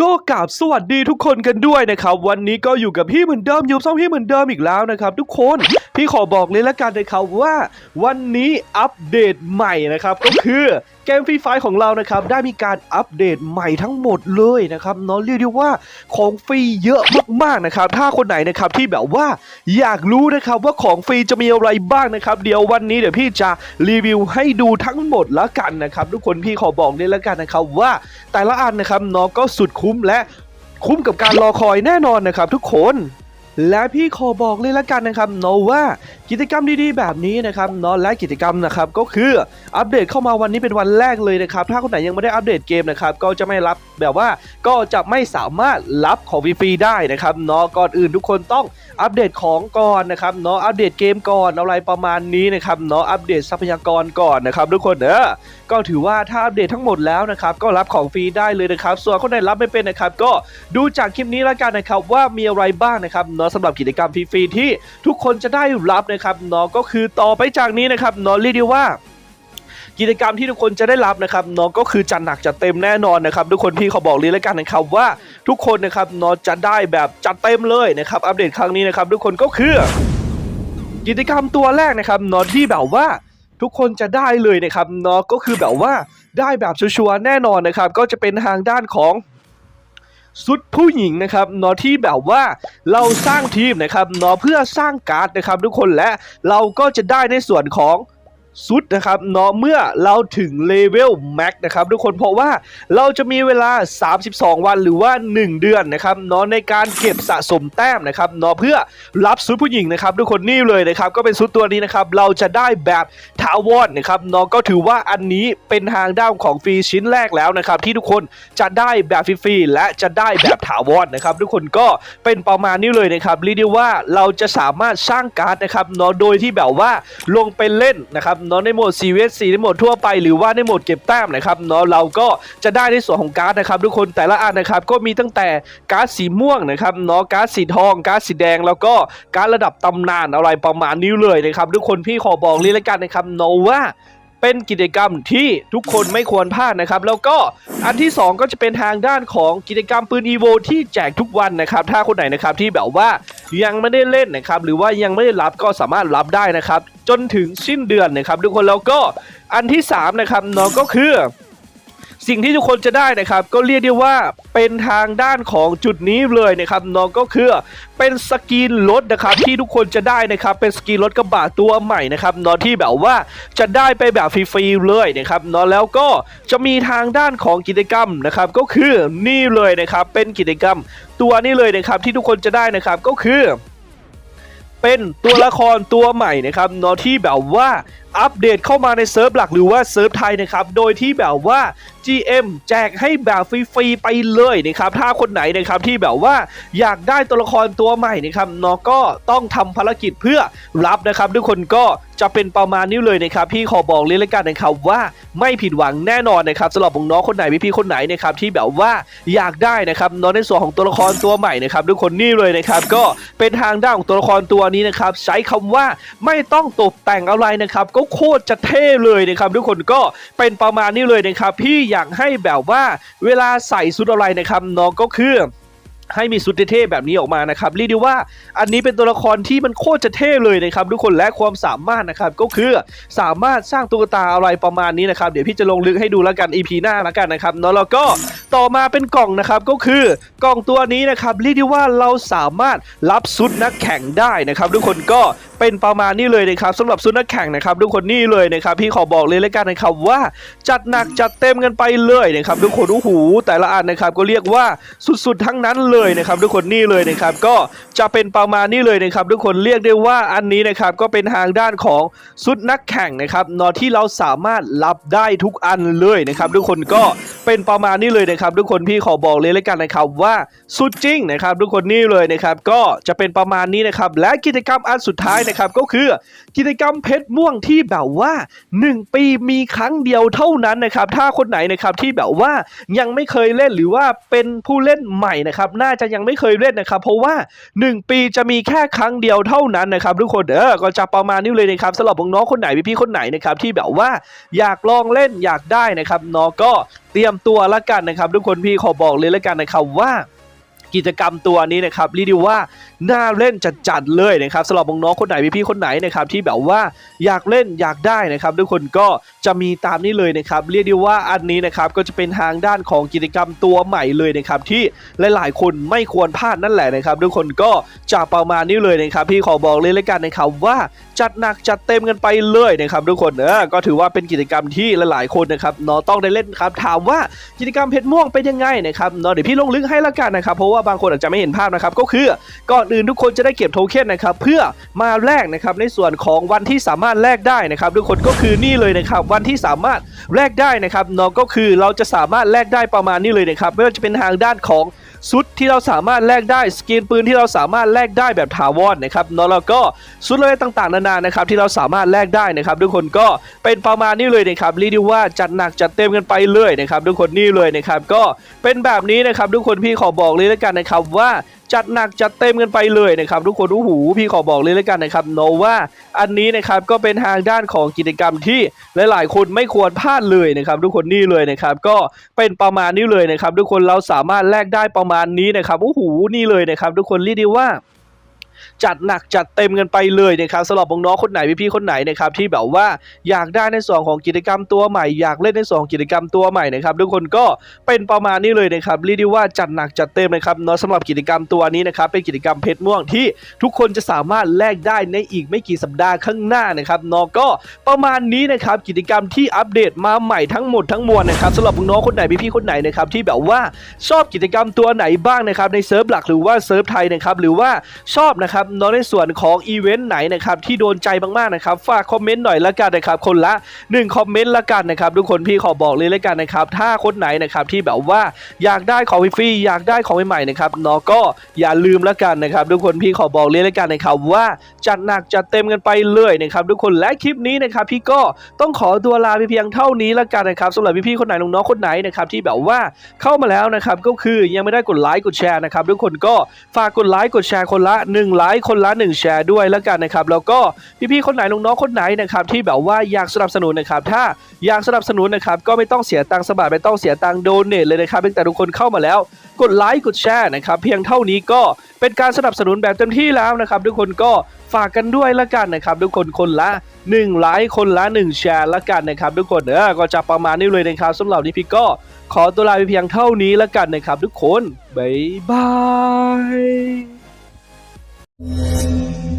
ก็กราบสวัสดีทุกคนกันด้วยนะครับ วันนี้ก็อยู่กับพี่เหมือนเดิมอยู่ซ่องพี่เหมือนเดิมอีกแล้วนะครับ ทุกคน พี่ขอบอกเลยละกันนะครับว่าวันนี้อัปเดตใหม่นะครับก็คือเกมฟรีไฟของเรานะครับได้มีการอัปเดตใหม่ทั้งหมดเลยนะครับเนาะเรียกได้ว่าของฟรีเยอะมากๆนะครับ ถ้าคนไหนนะครับที่แบบว่าอยากรู้นะครับว่าของฟรีจะมีอะไรบ้างนะครับ เดี๋ยววันนี้เดี๋ยวพี่จะรีวิวให้ดูทั้งหมดแล้วกันนะครับทุกคนพี่ขอบอกเลยล้วกันนะครับว่าแต่ละอันนะครับเนาะก็สุดคุ้มและคุ้มกับการรอคอยแน่นอนนะครับทุกคน และพี่ขอบอกเลยละกันนะครับเนาะว่ากิจกรรมดีๆแบบนี้นะครับเนาะและกิจกรรมนะครับก็คืออัปเดตเข้ามาวันนี้เป็นวันแรกเลยนะครับถ้าคนไหนยังไม่ได้อัปเดตเกมนะครับก็จะไม่รับแบบว่าก็จะไม่สามารถรับของฟรีได้นะครับเนาะก่อนอื่นทุกคนต้องอัปเดตของก่อนนะครับเนาะอัปเดตเกมก่อนอะไรประมาณนี้นะครับเนาะอัปเดตทรัพยากรก่อนนะครับทุกคนเออก็ถือว่าถ้าอัปเดตทั้งหมดแล้วนะครับก็รับของฟรีได้เลยนะครับส่วนคนไหนรับไม่เป็นนะครับก็ดูจากคลิปนี้แล้วกันนะครับว่ามีอะไรบ้างนะครับเนาะสำหรับกิจกรรมฟรีๆที่ทุกคนจะได้รับนะครับเนาะก็คือต่อไปจากนี้นะครับเนาะเรียกได้ว่ากิจกรรมที่ทุกคนจะได้รับนะครับเนาะก็คือจัดหนักจัดเต็มแน่นอนนะครับทุกคนพี่เขาบอกเลยแล้วกันนะครับว่าทุกคนนะครับเนาะจะได้แบบจัดเต็มเลยนะครับอัปเดตครั้งนี้นะครับทุกคนก็คือ กิจกรรมตัวแรกนะครับเนาะที่แบบว่าทุกคนจะได้เลยนะครับเนาะก็คือแบบว่าได้แบบชัวร์แน่นอนนะครับ ก็จะเป็นทางด้านของ สุดผู้หญิงนะครับเนาะที่แบบว่าเราสร้างทีมนะครับเนาะเพื่อสร้างการ์ดนะครับทุกคนและเราก็จะได้ในส่วนของ สุดนะครับเนาะเมื่อเราถึงเลเวลแม็กนะครับทุกคนเพราะว่าเราจะมีเวลา 32 วันหรือว่า 1 เดือนนะครับเนาะในการเก็บสะสมแต้มนะครับเนาะเพื่อรับซุดผู้หญิงนะครับทุกคนนี่เลยนะครับก็เป็นซุดตัวนี้นะครับเราจะได้แบบทาวอนนะครับเนาะก็ถือว่าอันนี้เป็นทางด้านของฟรีชิ้นแรกแล้วนะครับที่ทุกคนจะได้แบบฟรีๆและจะได้แบบถาวรนะครับทุกคนก็เป็นประมาณนี้เลยนะครับเรียกได้ว่าเราจะสามารถสร้างการ์ดนะครับเนาะโดยที่แบบว่าลงไปเล่นนะครับเนาะในโหมด CVS ในโหมดทั่วไปหรือว่าในโหมดเก็บแต้มนะครับเนาะเราก็จะได้ในส่วนของการ์ดนะครับทุกคนแต่ละอันนะครับก็มีตั้งแต่การ์ดสีม่วงนะครับเนาะการ์ดสีทองการ์ดสีแดงแล้วก็การ์ดระดับตำนานอะไรประมาณนี้เลยนะครับทุกคนพี่ขอบอกเลยละกันนะครับเนาะว่า เป็นกิจกรรมที่ทุกคนไม่ควรพลาดนะครับ แล้วก็อันที่ 2 ก็จะเป็นทางด้านของกิจกรรมปืนอีโวที่แจกทุกวันนะครับ ถ้าคนไหนนะครับที่แบบว่ายังไม่ได้เล่นนะครับ หรือว่ายังไม่ได้รับก็สามารถรับได้นะครับ จนถึงสิ้นเดือนนะครับ ทุกคนแล้วก็อันที่3นะครับน้องก็คือ สิ่งที่ทุกคนจะได้นะครับ ก็เรียกได้ว่าเป็นทางด้านของจุดนี้เลยนะครับเนาะก็คือเป็นสกรีนรถนะครับที่ทุกคนจะได้นะครับ เป็นสกรีนรถกระบะตัวใหม่นะครับเนาะที่แบบว่าจะได้ไปแบบฟรีๆเลยนะครับเนาะแล้วก็จะมีทางด้านของกิจกรรมนะครับ ก็คือนี่เลยนะครับ เป็นกิจกรรมตัวนี้เลยนะครับ ที่ทุกคนจะได้นะครับก็คือเป็นตัวละครตัวใหม่นะครับเนาะที่แบบว่าอัปเดตเข้ามาในเซิร์ฟหลักหรือว่าเซิร์ฟไทยนะครับ โดยที่แบบว่า GM แจกให้แบบฟรีๆไปเลยนะครับ ถ้าคนไหนนะครับที่แบบว่าอยากได้ตัวละครตัวใหม่นะครับเนาะก็ต้องทำภารกิจเพื่อรับนะครับ ทุกคนก็จะเป็นประมาณนี้เลยนะครับ พี่ขอบอกเลยละกันนะครับว่าไม่ผิดหวังแน่นอนนะครับสำหรับน้องคนไหนพี่ๆคนไหนนะครับที่แบบว่าอยากได้นะครับเนาะในส่วนของตัวละครตัวใหม่นะครับทุกคนนี่เลยนะครับ ก็เป็นทางด้านของตัวละครตัวนี้นะครับ ใช้คำว่าไม่ต้องตกแต่งอะไรนะครับก็โคตรจะเท่เลยนะครับทุกคนก็เป็นประมาณนี้เลยนะครับพี่อยากให้แบบว่าเวลาใส่ชุดอะไรนะครับน้องก็คือให้มีสุดเท่แบบนี้ออกมานะครับเรียกได้ว่าอันนี้เป็นตัวละครที่มันโคตรจะเท่เลยนะครับทุกคนและความสามารถนะครับก็คือสามารถสร้างตุ๊กตาอะไรประมาณนี้นะครับเดี๋ยวพี่จะลงลึกให้ดูแล้วกัน EP หน้าแล้วกันนะครับเนาะแล้วก็ ต่อมาเป็นกล่องนะครับก็คือกล่องตัวนี้นะครับเรียกได้ว่าเราสามารถรับซุดนักแข่งได้นะครับ ทุกคนก็เป็นประมาณนี้เลยนะครับสำหรับซุดนักแข่งนะครับ ทุกคนนี่เลยนะครับ พี่ขอบอกเลยแล้วกันนะครับว่าจัดหนักจัดเต็มกันไปเลยนะครับ ทุกคนโอ้โหแต่ละอันนะครับก็เรียกว่าสุดๆทั้งนั้นเลยนะครับ ทุกคนนี่เลยนะครับ ก็จะเป็นประมาณนี้เลยนะครับ ทุกคนเรียกได้ว่าอันนี้นะครับก็เป็นทางด้านของซุดนักแข่งนะครับนอที่เราสามารถรับได้ทุกอันเลยนะครับ ทุกคนก็ เป็นประมาณนี้เลยนะครับทุกคนพี่ขอบอกเลยแล้วกันนะครับว่าสุดจริงนะครับทุกคนนี่เลยนะครับก็จะเป็นประมาณนี้นะครับและกิจกรรมอันสุดท้ายนะครับก็คือกิจกรรมเพชรม่วงที่แบบว่า 1 ปีมีครั้งเดียวเท่านั้นนะครับถ้าคนไหนนะครับที่แบบว่ายังไม่เคยเล่นหรือว่าเป็นผู้เล่นใหม่นะครับน่าจะยังไม่เคยเล่นนะครับ เพราะว่า 1 ปีจะมีแค่ครั้งเดียวเท่านั้นนะครับทุกคนเออก็จะประมาณนี้เลยนะครับสำหรับน้องคนไหนพี่ๆคนไหนนะครับที่แบบว่าอยากลองเล่นอยากได้นะครับน้องก็เตรียมตัวละกันนะครับ ทุกคนพี่ขอบอกเลยละกันนะครับว่า กิจกรรมตัวนี้นะครับเรียกได้ว่าน่าเล่นจัดๆเลยนะครับสำหรับน้องๆคนไหนพี่ๆคนไหนนะครับที่แบบว่าอยากเล่นอยากได้นะครับทุกคนก็จะมีตามนี้เลยนะครับเรียกได้ว่าอันนี้นะครับก็จะเป็นทางด้านของกิจกรรมตัวใหม่เลยนะครับที่หลายๆ คนไม่ควรพลาดนั่นแหละนะครับทุกคนก็จะประมาณนี้เลยนะครับพี่ขอบอกเลยละกันนะครับว่าจัดหนักจัดเต็มกันไปเลยนะครับทุกคนเออก็ถือว่าเป็นกิจกรรมที่หลายๆคนนะครับเนาะต้องได้เล่นครับถามว่ากิจกรรมเพชรม่วงเป็นยังไงนะครับเนาะเดี๋ยวพี่ลงลึกให้ละกันนะครับเพราะว่าบางคนอาจจะไม่เห็นภาพนะครับ ก็คือก่อนอื่นทุกคนจะได้เก็บโทเค็นนะครับเพื่อมาแลกนะครับในส่วนของวันที่สามารถแลกได้นะครับทุกคนก็คือนี่เลยนะครับวันที่สามารถแลกได้นะครับเนาะก็คือเราจะสามารถแลกได้ประมาณนี้เลยนะครับไม่ว่าจะเป็นทางด้านของ ชุดที่เราสามารถแลกได้สกินปืนที่เราสามารถแลกได้แบบถาวรนะครับเนาะแล้วก็ชุดอะไรต่างๆนานานะครับที่เราสามารถแลกได้นะครับ ทุกคนก็เป็นประมาณนี้เลยนะครับเรียกได้ว่าจัดหนักจัดเต็มกันไปเลยนะครับทุกคนนี่เลยนะครับก็เป็นแบบนี้นะครับทุกคนพี่ขอบอกเลยแล้วกันนะครับว่าจัดหนักจัดเต็มกันไปเลยนะครับทุกคนโอ้โหพี่ขอบอกเลยแล้วกันนะครับโนว่าอันนี้นะครับก็เป็นทางด้านของกิจกรรมที่หลาย ๆ คนไม่ควรพลาดเลยนะครับ ทุกคนนี่เลยนะครับ ก็เป็นประมาณนี้เลยนะครับ ทุกคนเราสามารถแลกได้ประมาณนี้นะครับโอ้โหนี่เลยนะครับ ทุกคนเรียกได้ว่า จัดหนักจัดเต็มกันไปเลยนะครับสำหรับน้องๆคนไหนพี่ๆคนไหนนะครับที่แบบว่าอยากได้ในส่วนของกิจกรรมตัวใหม่อยากเล่นในส่วนของกิจกรรมตัวใหม่นะครับทุกคนก็เป็นประมาณนี้เลยนะครับเรียกได้ว่าจัดหนักจัดเต็มนะครับเนาะสำหรับกิจกรรมตัวนี้นะครับเป็นกิจกรรมเพชรม่วงที่ทุกคนจะสามารถแลกได้ในอีกไม่กี่สัปดาห์ข้างหน้านะครับเนาะก็ประมาณนี้นะครับกิจกรรมที่อัปเดตมาใหม่ทั้งหมดทั้งมวลนะครับสำหรับน้องๆคนไหนพี่ๆคนไหนนะครับที่แบบว่าชอบกิจกรรมตัวไหนบ้างนะครับในเซิร์ฟหลักหรือว่าเซิร์ฟไทยนะครับหรือว่าชอบนะครับนาในส่วนของอีเวนต์ไหนนะครับที่โดนใจมากๆนะครับฝากคอมเมนต์หน่อยละกันนะครับคนละ1คอมเมนต์ละกันนะครับทุกคนพี่ขอบอกเลยละกันนะครับถ้าคนไหนนะครับที่แบบว่าอยากได้ของฟรีอยากได้ของใหม่ๆนะครับเนาะก็อย่าลืมละกันนะครับทุกคนพี่ขอบอกเลยละกันนะครับว่าจัดหนักจัดเต็มกันไปเลยนะครับทุกคนและคลิปนี้นะครับพี่ก็ต้องขอตัวลาไปเพียงเท่านี้ละกันนะครับสำหรับพี่ๆคนไหนน้องๆคนไหนนะครับที่แบบว่าเข้ามาแล้วนะครับก็คือยังไม่ได้กดไลค์กดแชร์นะครับทุกคนก็ฝากกดไลค์กดแชร์คนละ1ไลค์คนละ1แชร์ด้วยและกันนะครับแล้วก็พี่ๆคนไหนน้องๆคนไหนนะครับที่แบบว่าอยากสนับสนุนนะครับถ้าอยากสนับสนุนนะครับก็ไม่ต้องเสียตังค์สบายไม่ต้องเสียตังค์โดเนทเลยนะครับเพียงแต่ทุกคนเข้ามาแล้ว กดไลค์กดแชร์นะครับเพียงเท่านี้ก็เป็นการสนับสนุนแบบเต็มที่แล้วนะครับทุกคนก็ฝากกันด้วยละกันนะครับทุกคนคนละ1ไลค์คนละ1แชร์ละกันนะครับทุกคนเออก็จะประมาณนี้เลยนะครับสำหรับนี้พี่ก็ขอตัวลาไปเพียงเท่านี้ละกันนะครับทุกคนบ๊ายบาย Música